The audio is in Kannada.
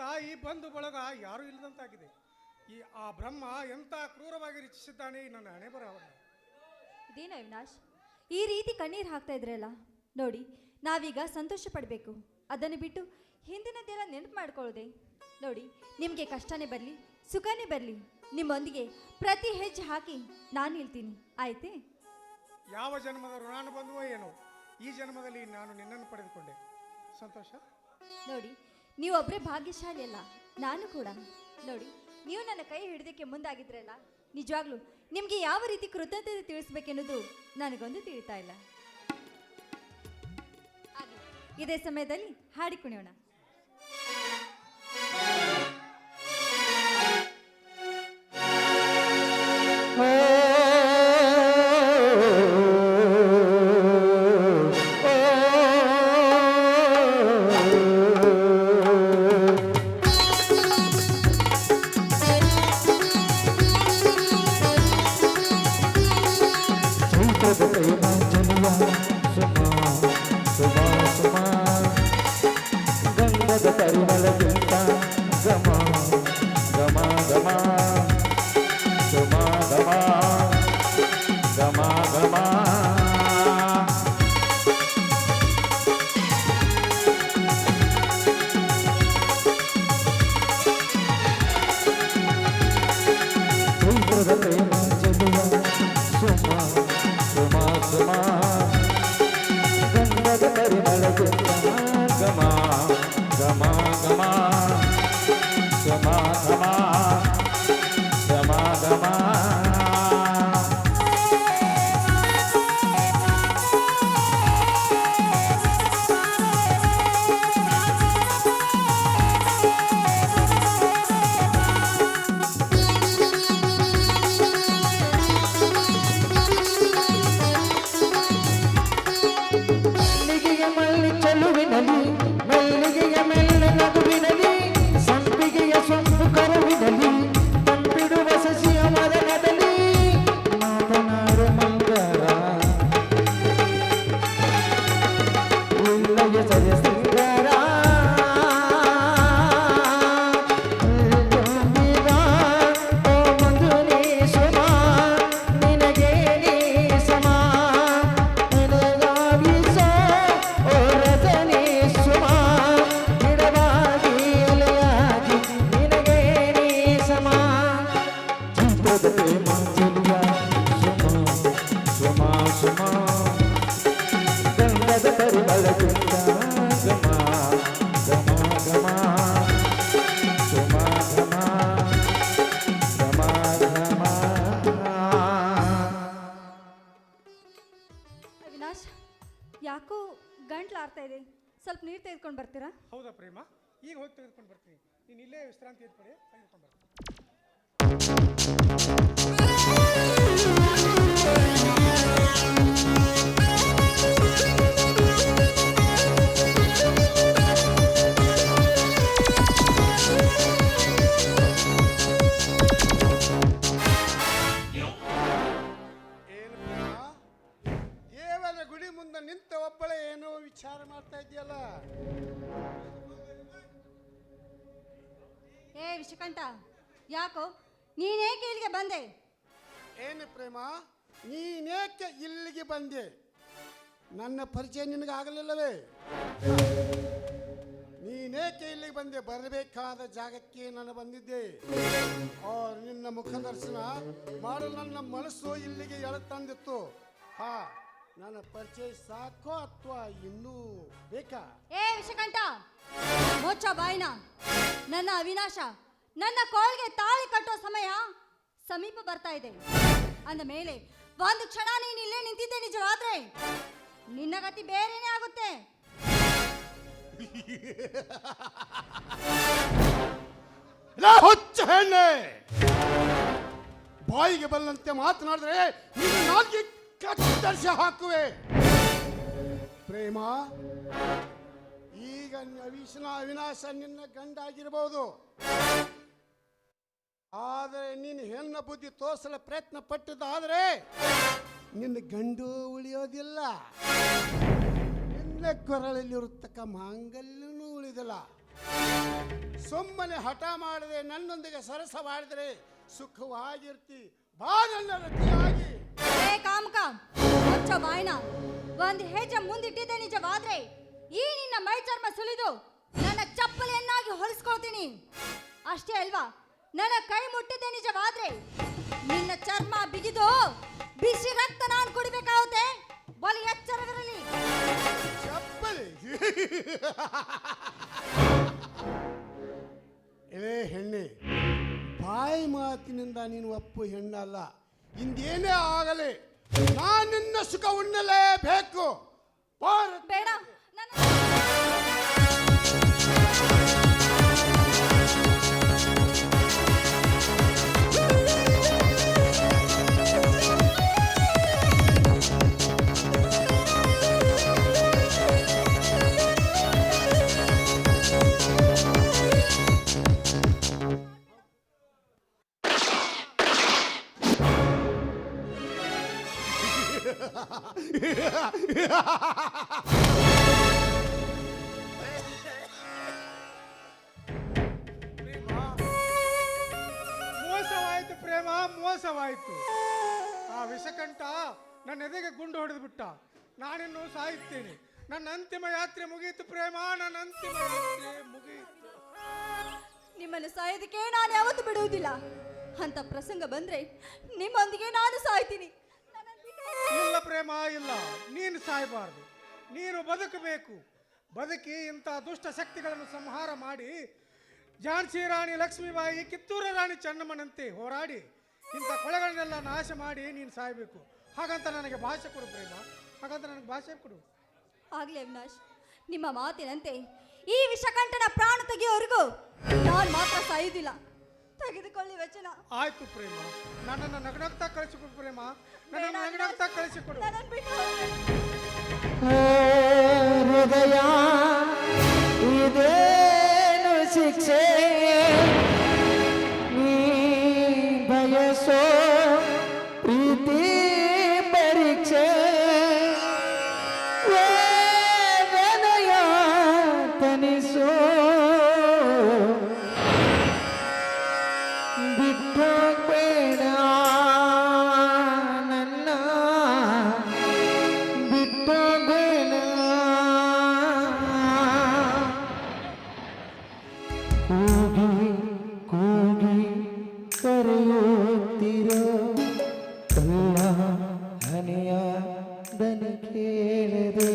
ತಾಯಿ ಬಂಧು ಬಳಗ ಯಾರೂ ಇಲ್ಲದಂತಾಗಿದೆ. ಈ ಆ ಬ್ರಹ್ಮ ಎಂಥ ಕ್ರೂರವಾಗಿ ರಚಿಸಿದ್ದಾನೆ ನನ್ನ ಹಣೆ ಬರವನ್ನ ಇದೇನ ಅವಿನಾಶ್ ಈ ರೀತಿ ಕಣ್ಣೀರು ಹಾಕ್ತಾ ಇದ್ರಲ್ಲ ನೋಡಿ ನಾವೀಗ ಸಂತೋಷ ಪಡಬೇಕು. ಅದನ್ನು ಬಿಟ್ಟು ಹಿಂದಿನದೆಲ್ಲ ನೆನಪು ಮಾಡ್ಕೊಳ್ಳದೆ. ನೋಡಿ ನಿಮಗೆ ಕಷ್ಟನೇ ಬರಲಿ ಸುಖನೇ ಬರಲಿ ನಿಮ್ಮೊಂದಿಗೆ ಪ್ರತಿ ಹೆಜ್ಜೆ ಹಾಕಿ ನಾನು ನಿಲ್ತೀನಿ ಆಯ್ತೆ? ಯಾವ ಜನ್ಮದ ಋಣಾನು ಬಂದುವೋ ಏನೋ ಈ ಜನ್ಮದಲ್ಲಿ ನಾನು ನಿನ್ನನ್ನು ಪಡೆದುಕೊಂಡೆ. ಸಂತೋಷ? ನೋಡಿ ನೀವೊಬ್ಬರೇ ಭಾಗ್ಯಶಾಲಿ ಅಲ್ಲ, ನಾನು ಕೂಡ. ನೋಡಿ, ನೀವು ನನ್ನ ಕೈ ಹಿಡಿದಕ್ಕೆ ಮುಂದಾಗಿದ್ರಲ್ಲ, ನಿಜವಾಗ್ಲೂ ನಿಮಗೆ ಯಾವ ರೀತಿ ಕೃತಜ್ಞತೆ ತಿಳಿಸ್ಬೇಕೆನ್ನೋದು ನನಗೊಂದು ತಿಳಿತಾ ಇಲ್ಲ. ಇದೇ ಸಮಯದಲ್ಲಿ ಹಾಡಿ সমাধান ಕರವಿದಲಿ ಆರ್ತಾ ಇದೆ ಸ್ವಲ್ಪ ನೀರು ತೆಗೆದುಕೊಂಡು ಬರ್ತೀರಾ? ಹೌದಾ ಪ್ರೇಮ? ಈಗ ಹೋಗಿ ತೆಗೆದುಕೊಂಡು ಬರ್ತೀನಿ. ನೀನು ಇಲ್ಲೇ ವಿಶ್ರಾಂತಿ ಎತ್ಕೊಡಿ ತೆಗೆದುಕೊಂಡು ಬರ್ತೀನಿ. ವಿಚಾರ ಮಾಡ್ತಾ ಇದೆಯಲ್ಲ ಏ ವಿಷಕಂಠ ಯಾಕೋ? ನೀನೇಕೆ ಇಲ್ಲಿಗೆ ಬಂದೆ? ಏನು ಪ್ರೇಮ? ನೀನೇಕೆ ಇಲ್ಲಿಗೆ ಬಂದೆ? ನನ್ನ ಪರಿಚಯ ನಿನಗಾಗಲಿಲ್ಲವೇ? ನೀನೇಕೆ ಇಲ್ಲಿಗೆ ಬಂದೆ? ಬರಬೇಕಾದ ಜಾಗಕ್ಕೆ ನಾನು ಬಂದಿದ್ದೆ. ನಿನ್ನ ಮುಖ ದರ್ಶನ ಮಾಡಲು ನನ್ನ ಮನಸ್ಸು ಇಲ್ಲಿಗೆ ಎಳೆತಂದಿತ್ತು. ಹಾ. ನನ್ನ ಪರಿಚಯ ಸಾಕೋ ಅಥವಾ ಇನ್ನೂ ಬೇಕಾ? ಏ ವಿಷಕಂಠ ಮೋಚ ಬಾಯಿನ ನನ್ನ ಅವಿನಾಶ ನನ್ನ ಕೋಳ್ಗೆ ತಾಳಿ ಕಟ್ಟೋ ಸಮಯ ಸಮೀಪ ಬರ್ತಾ ಇದೆ. ಅಂದ ಮೇಲೆ ಒಂದು ಕ್ಷಣ ನೀನು ಇಲ್ಲೇ ನಿಂತಿದ್ದೆ ನಿಜವಾದ್ರೆ ನಿನ್ನ ಗತಿ ಬೇರೆನೇ ಆಗುತ್ತೆ. ಹುಚ್ಚ ಹೆಣ್ಣೆ! ಬಾಯಿಗೆ ಬಲ್ಲಂತೆ ಮಾತನಾಡಿದ್ರೆ ನಿನ್ನ ನಾಲ್ಗೆ ಕತ್ತರಿಸಿ ಹಾಕುವೆ ಪ್ರೇಮ, ಈಗ ನವೀಶನ ಅವಿನಾಶ ನಿನ್ನ ಗಂಡ ಆಗಿರಬಹುದು ಆದರೆ ನಿನ್ನ ಹೆಣ್ಣ ಬುದ್ಧಿ ತೋರಿಸಲು ಪ್ರಯತ್ನ ಪಟ್ಟಿದ್ದಾದರೆ ನಿನ್ನ ಗಂಡು ಉಳಿಯೋದಿಲ್ಲ. ನಿನ್ನ ಕೊರಳಲ್ಲಿರುತ್ತಕ್ಕ ಮಾಂಗಲ್ಯನೂ ಉಳಿದಿಲ್ಲ. ಸುಮ್ಮನೆ ಹಠ ಮಾಡದೆ, ನನ್ನೊಂದಿಗೆ ಸರಸವಾಡಿದ್ರೆ ಸುಖವಾಗಿರ್ತಿ. ಬಾ ನನ್ನ ರತಿಯಾಗಿ ಏ ಕಾಮಕ ಹೊಚ್ಚ ಬಾಯ್ನ. ಒಂದು ಹೆಜ್ಜೆ ಮುಂದಿಟ್ಟಿದ್ದೆ ನಿಜವಾದ್ರೆ, ಈ ನಿನ್ನ ಮೈ ಚರ್ಮ ಸುಲಿದು ನನ್ನ ಚಪ್ಪಲಿಯನ್ನಾಗಿ ಹೊಲಿಸ್ಕೊಳ್ತೀನಿ. ಅಷ್ಟೇ ಅಲ್ವಾ? ನನ್ನ ಕೈ ಮುಟ್ಟಿದ್ದೆ ನಿಜವಾದ್ರೆ, ನಿನ್ನ ಚರ್ಮ ಬಿಗಿದು ಬಿಸಿ ರಕ್ತ ನಾನು ಕುಡಿಬೇಕಾಗುತ್ತೆ. ಬಲಿ ಎಚ್ಚರವಿರಲಿ. ಚಪ್ಪಲಿ? ಏ ಹೆಣ್ಣೆ, ಬಾಯಿ ಮಾತಿನಿಂದ ನೀನು ಒಪ್ಪು ಹೆಣ್ಣಲ್ಲ. ಇಂದೇನೇ ಆಗಲಿ ನಾನು ನಿನ್ನ ಸುಖ ಉಣ್ಣಲೇಬೇಕು. ಭಾರತ ಬೇಡ. ಮೋಸವಾಯಿತು ಪ್ರೇಮ, ಮೋಸವಾಯಿತು. ಆ ವಿಷಕಂಠ ನನ್ನ ಎದೆಗೆ ಗುಂಡು ಹೊಡೆದು ಬಿಟ್ಟ. ನಾನಿನ್ನು ಸಾಯುತ್ತೇನೆ. ನನ್ನ ಅಂತಿಮ ಯಾತ್ರೆ ಮುಗಿಯಿತು ಪ್ರೇಮ, ನನ್ನ ಅಂತಿಮ ಯಾತ್ರೆ ಮುಗಿಯಿತು ನಿಮ್ಮನ್ನು ಸಾಯೋದಕ್ಕೆ ನಾನು ಯಾವತ್ತೂ ಬಿಡುವುದಿಲ್ಲ. ಅಂತ ಪ್ರಸಂಗ ಬಂದ್ರೆ ನಿಮ್ಮೊಂದಿಗೆ ನಾನು ಸಾಯ್ತೀನಿ. ಇಲ್ಲ ಪ್ರೇಮ ಇಲ್ಲ ನೀನು ಸಾಯಬಾರದು ನೀನು ಬದುಕಬೇಕು. ಬದುಕಿ ಇಂಥ ದುಷ್ಟ ಶಕ್ತಿಗಳನ್ನು ಸಂಹಾರ ಮಾಡಿ ಝಾನ್ಸಿ ರಾಣಿ ಲಕ್ಷ್ಮೀಬಾಯಿ ಕಿತ್ತೂರು ರಾಣಿ ಚೆನ್ನಮ್ಮನಂತೆ ಹೋರಾಡಿ ಇಂಥ ಕೊಳೆಗಳನ್ನೆಲ್ಲ ನಾಶ ಮಾಡಿ ನೀನು ಸಾಯಬೇಕು. ಹಾಗಂತ ನನಗೆ ಭಾಷೆ ಕೊಡು ಪ್ರೇಮ. ಹಾಗಂತ ನನಗೆ ಭಾಷೆ ಕೊಡು. ಆಗ್ಲಿ ಅವಿನಾಶ್ ನಿಮ್ಮ ಮಾತಿನಂತೆ ಈ ವಿಷಕಂಠನ ಪ್ರಾಣ ತೆಗೆಯೋವರೆಗೂ ನಾನು ಮಾತ್ರ ಸಾಯುವುದಿಲ್ಲ. ತೆಗೆದುಕೊಳ್ಳಿ ವಚನ. ಆಯ್ತು ಪ್ರೇಮ. ನನ್ನನ್ನು ನಗನಗ್ತಾ ಕಳಿಸಿಕೊಡು ಅವಿನಾಶ್. ನಗನಗ್ತಾ ಕಳಿಸಿಕೊಡು ಹೃದಯ ಇದೇನು ಶಿಕ್ಷೆ ನೀ ಬಯಸೋ ಪ್ರೀತಿ ಹನಿಯ ದನಿ ಕೇಳದೆ